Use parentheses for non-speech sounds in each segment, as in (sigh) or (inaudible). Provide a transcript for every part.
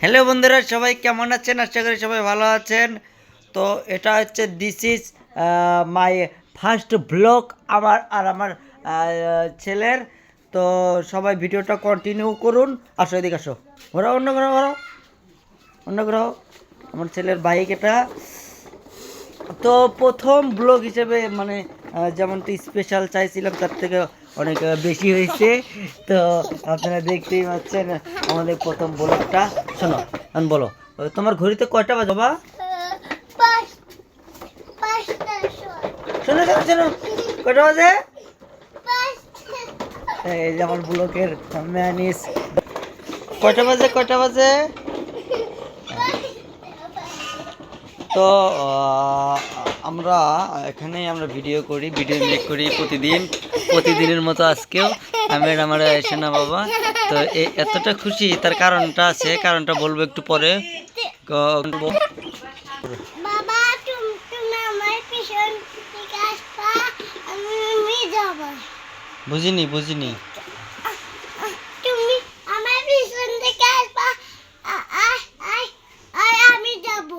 Hello বন্ধুরা, সবাই কেমন আছেন? আশা করি সবাই ভালো আছেন। তো এটা হচ্ছে this is my first blog আমার আর আমার ছেলের। তো সবাই ভিডিওটা কন্টিনিউ করুন। আসো এদিকে আসো। ঘোরাও, অন্য ঘোরাও ঘোরাও। অন্য ঘোরাও। আমার ছেলের বাইক এটা। তো প্রথম ব্লগ হিসেবে মানে যেমনটি স্পেশাল চাইছিলাম, তার থেকে অনেক বেশি হয়েছে। তো আপনারা দেখতেই পাচ্ছেন আমাদের প্রথম ব্লগটা। শোনো, এখন বলো তোমার ঘড়িতে কয়টা বাজে বাবা? শোনো শোনো শোনো, কয়টা বাজে? এই যে আমার ব্লকের ম্যানিস কয়টা বাজে কয়টা বাজে? তো আমরা এখানে আমরা ভিডিও করি ভিডিও মেক করি প্রতিদিন। প্রতিদিনের মতো আজকেও আমি আর আমার সেনা বাবা। তো এ- এতটা খুশি তার কারণটা আছে কারণটা বলব একটু পরে। বুঝিনি বাবা তুমি তুমি আমার পিছন থেকে আসবা আমি আমি যাব বুঝিনি বুঝিনি তুমি আমার পিছন থেকে আসবা আ- আ- আ- আর আমি যাব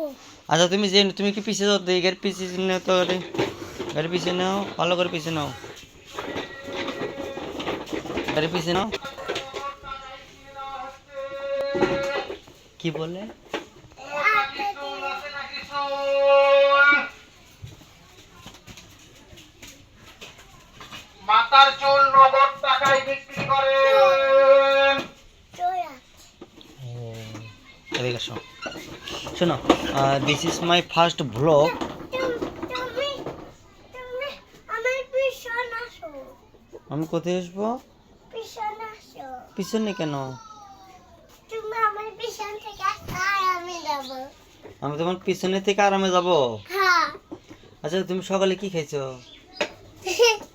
আচ্ছা তুমি যে তুমি কি পিছিয়ে যাও তো এই গাড়ি পিছিয়ে নাও তো গাড়ি গাড়ি পিছিয়ে নাও ভালো করে পিছিয়ে নাও। গাড়ি পিছিয়ে নাও। কি বলে? মাতার চুল নগদ টাকায় বিক্রি চোরা এদিকে আসো শোনো this is my first blog আমি কোথায় আসব? পিছনে কেন? আমি তোমার পিছনে থেকে আরামে যাব? হ্যাঁ। আচ্ছা তুমি সকালে কি খাইছো? (laughs)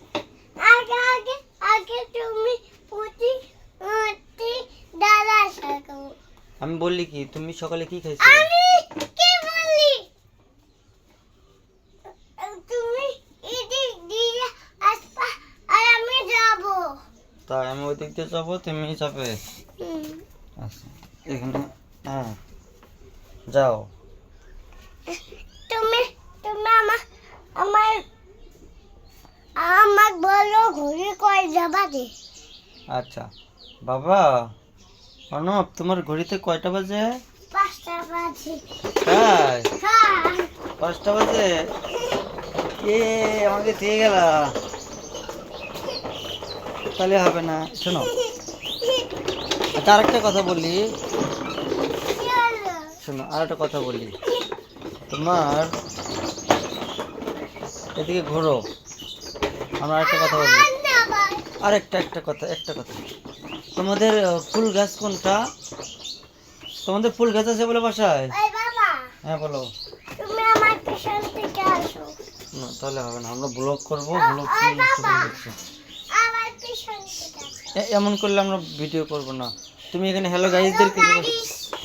আমি বললি কি তুমি সকালে কি খাইছো আমি কি বলি তুমি এদিক দিয়ে আসবা আর আমি যাব। তাই আমি ওই দিক দিয়ে যাব তুমি যাবে। আচ্ছা এখানে হ্যাঁ যাও। তুমি তুমি আমার আমার আমার বলো ঘুরে কয় যাবা দে আচ্ছা বাবা। অর্ণব তোমার ঘড়িতে কয়টা বাজে? পাঁচটা বাজে। তাই? হ্যাঁ। পাঁচটা বাজে? এ আমাকে দিয়ে গেলা। তাহলে হবে না। শোনো। আচ্ছা আরেকটা কথা বলি। শোনো আর একটা কথা বলি। তোমার এদিকে ঘোরো। আমরা আরেকটা কথা বলি। আর। আরেকটা একটা কথা একটা কথা। তোমাদের ফুল গাছ কোনটা? তোমাদের ফুল গাছ আছে বলে বাসায়? হ্যাঁ বলো। তুমি আমার পিছন থেকে আসো। না তাহলে হবে না আমরা ব্লগ করব ব্লগ এমন করলে আমরা ভিডিও করব না। তুমি এখানে হ্যালো গাইজদের বলো।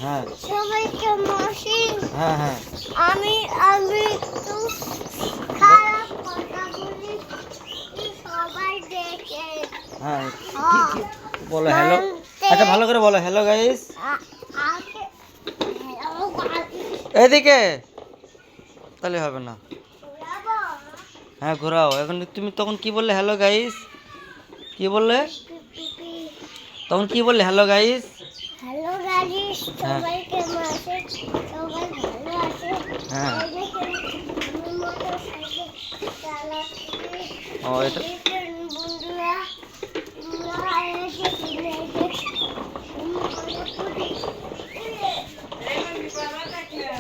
হ্যাঁ। সবাইকে হ্যাঁ হ্যাঁ। আমি আমি তো খারাপ কথা বলি সবাই দেখে। হ্যাঁ কি কি? বলো হ্যালো আচ্ছা ভালো করে বলো হ্যালো গাইস এদিকে। তাহলে হবে না। হ্যাঁ ঘোরাও। এখন তুমি তখন কি বললে হ্যালো গাইস কি বললে? তখন কি বললে হ্যালো গাইস হ্যালো গাইস হ্যাঁ। সবাই কেমন আছে সবাই ভালো আছে। হ্যাঁ। ও এটা দেখেন বন্ধুরা তোমরা এসে কিনে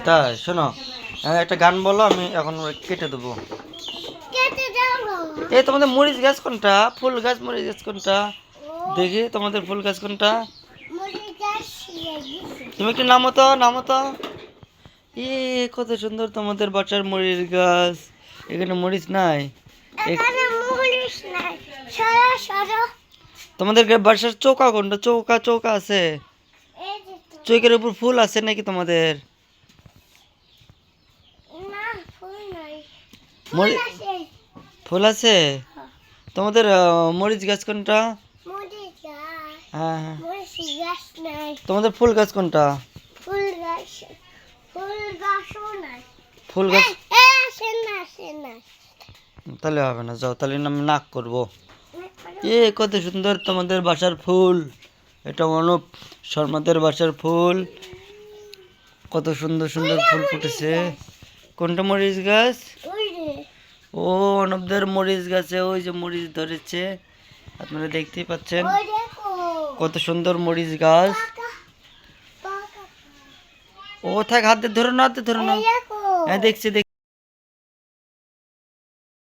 তাই শোনো একটা গান বলো আমি এখন কেটে দেবো। এই তোমাদের মরিচ গাছ কোনটা? ফুল গাছ মরিচ গাছ কোনটা? দেখি তোমাদের ফুল গাছ কোনটা? তুমি একটু নামো তো নামো তো। এ কত সুন্দর তোমাদের বাচ্চার মরিচ গাছ। এখানে মরিচ নাই। তোমাদের বাসার চৌকা কোনটা? চৌকা চৌকা আছে। চৌকের উপর ফুল আছে নাকি তোমাদের না ফুল নাই মরি- ফুল আছে ফুল আছে? তোমাদের মরিচ গাছ কোনটা? হ্যাঁ হ্যাঁ। তোমাদের ফুল গাছ কোনটা? ফুল গাছ ফুল গাছও নাই। ফুল গাছ তাহলে হবে না যাও তাহলে আমি নাক করব। এ কত সুন্দর তোমাদের বাসার ফুল। এটা অনুপ শর্মাদের বাসার ফুল। কত সুন্দর সুন্দর ফুল ফুটেছে। কোনটা মরিচ গাছ? ও অনবদের মরিচ গাছে ওই যে মরিচ ধরেছে। আপনারা দেখতেই পাচ্ছেন কত সুন্দর মরিচ গাছ। ও থাক হাতে ধরো না হাতে ধরো না। হ্যাঁ দেখছি দেখছি।